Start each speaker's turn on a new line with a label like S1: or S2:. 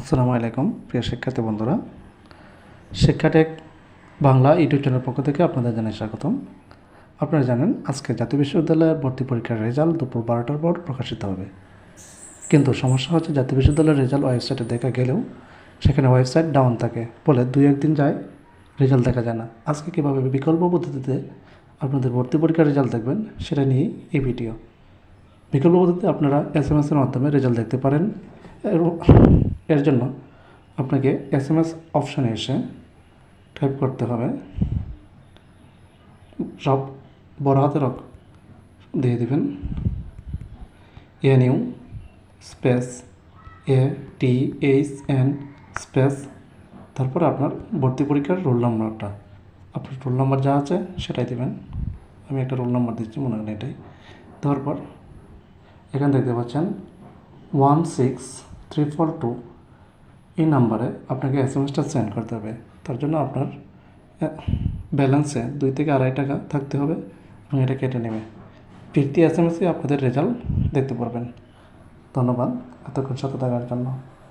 S1: আসসালামু আলাইকুম, প্রিয় শিক্ষার্থী বন্ধুরা। শিক্ষাটেক বাংলা ইউটিউব চ্যানেল পক্ষ থেকে আপনাদের জানাই স্বাগতম। আপনারা জানেন, আজকে জাতীয় বিশ্ববিদ্যালয়ের ভর্তি পরীক্ষার রেজাল্ট দুপুর বারোটার পর প্রকাশিত হবে। কিন্তু সমস্যা হচ্ছে, জাতীয় বিশ্ববিদ্যালয়ের রেজাল্ট ওয়েবসাইটে দেখা গেলেও সেখানে ওয়েবসাইট ডাউন থাকে, ফলে দুই একদিন যায় রেজাল্ট দেখা যায় না। আজকে কীভাবে বিকল্প পদ্ধতিতে আপনাদের ভর্তি পরীক্ষার রেজাল্ট দেখবেন, সেটা নিয়েই এই ভিডিও। বিকল্প পদ্ধতিতে আপনারা এস এম এসের মাধ্যমে রেজাল্ট দেখতে পারেন এর- জন্য আপনাকে এস এম এস অপশানে এসে টাইপ করতে হবে। সব বড় হাতের দিয়ে দেবেন। N U space A T H N space তারপর আপনার ভর্তি পরীক্ষার রোল নাম্বারটা আপনার রোল নাম্বার যা আছে সেটাই দেবেন। আমি একটা রোল নাম্বার দিচ্ছি, মনে হয় এটাই। তারপর পর এখানে দেখতে পাচ্ছেন one six three four two এই নাম্বারে আপনাকে এস এম এসটা সেন্ড করতে হবে। তার জন্য আপনার ব্যালেন্সে দুই থেকে আড়াই টাকা থাকতে হবে এবং এটা কেটে নেবে। ফিরতি এস এম এসে আপনাদের রেজাল্ট দেখতে পারবেন। ধন্যবাদ। এতক্ষণ সাথে থাকার জন্য।